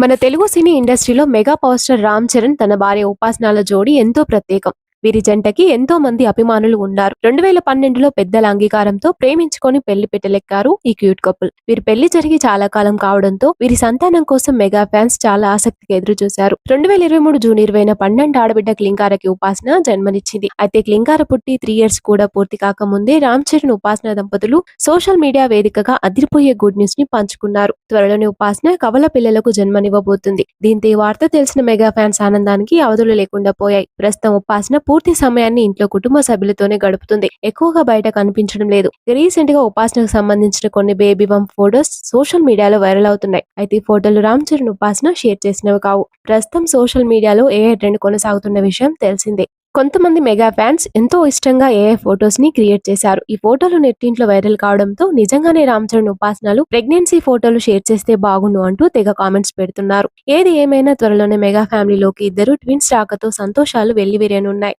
మన తెలుగు సినీ ఇండస్ట్రీలో mega power star Ram Charan తన భార్య ఉపాసనాల జోడీ ఎంతో ప్రత్యేకం. వీరి జంటకి ఎంతో మంది అభిమానులు ఉన్నారు. రెండు వేల పన్నెండులో పెద్దల అంగీకారంతో ప్రేమించుకొని పెళ్ళి పెట్టలెక్కారు ఈ క్యూట్ కపుల్. వీరి పెళ్ళి జరిగి చాలా కాలం కావడంతో వీరి సంతానం కోసం మెగా ఫ్యాన్స్ చాలా ఆసక్తిగా ఎదురు చూశారు రెండు వేల ఇరవై మూడు జూన్ ఇరవైన పన్నెండు ఆడబిడ్డ క్లింకారకి ఉపాసన జన్మనిచ్చింది. అయితే క్లింకార పుట్టి త్రీ ఇయర్స్ కూడా పూర్తి కాకముందే రామ్ చరణ్ ఉపాసన దంపతులు సోషల్ మీడియా వేదికగా అదిరిపోయే గుడ్ న్యూస్ని పంచుకున్నారు. త్వరలోనే ఉపాసన కవల పిల్లలకు జన్మనివ్వబోతుంది. దీంతో ఈ వార్త తెలిసిన మెగా ఫ్యాన్స్ ఆనందానికి అవధులు లేకుండా పోయాయి. ప్రస్తుతం ఉపాసన పూర్తి సమయాన్ని ఇంట్లో కుటుంబ సభ్యులతోనే గడుపుతుంది. ఎక్కువగా బయట కనిపించడం లేదు. రీసెంట్గా ఉపాసనకు సంబంధించిన కొన్ని బేబీ బంప్ ఫోటోస్ సోషల్ మీడియాలో వైరల్ అవుతున్నాయి. అయితే ఈ ఫోటోలు రామ్ చరణ్ ఉపాసన షేర్ చేసినవి కావు. ప్రస్తుతం సోషల్ మీడియాలో ఏ ట్రెండ్ కొనసాగుతున్న విషయం తెలిసిందే. కొంతమంది మెగా ఫ్యాన్స్ ఎంతో ఇష్టంగా ఏఐ ఫొటోస్ని క్రియేట్ చేశారు. ఈ ఫోటోలు నెట్టింట్లో వైరల్ కావడంతో నిజంగానే రామ్ చరణ్ ఉపాసనలు ప్రెగ్నెన్సీ ఫోటోలు షేర్ చేస్తే బాగుండు అంటూ తెగ కామెంట్స్ పెడుతున్నారు. ఏది ఏమైనా త్వరలోనే మెగా ఫ్యామిలీలోకి ఇద్దరు ట్విన్స్ రాకతో సంతోషాలు వెల్లివిరియనున్నాయి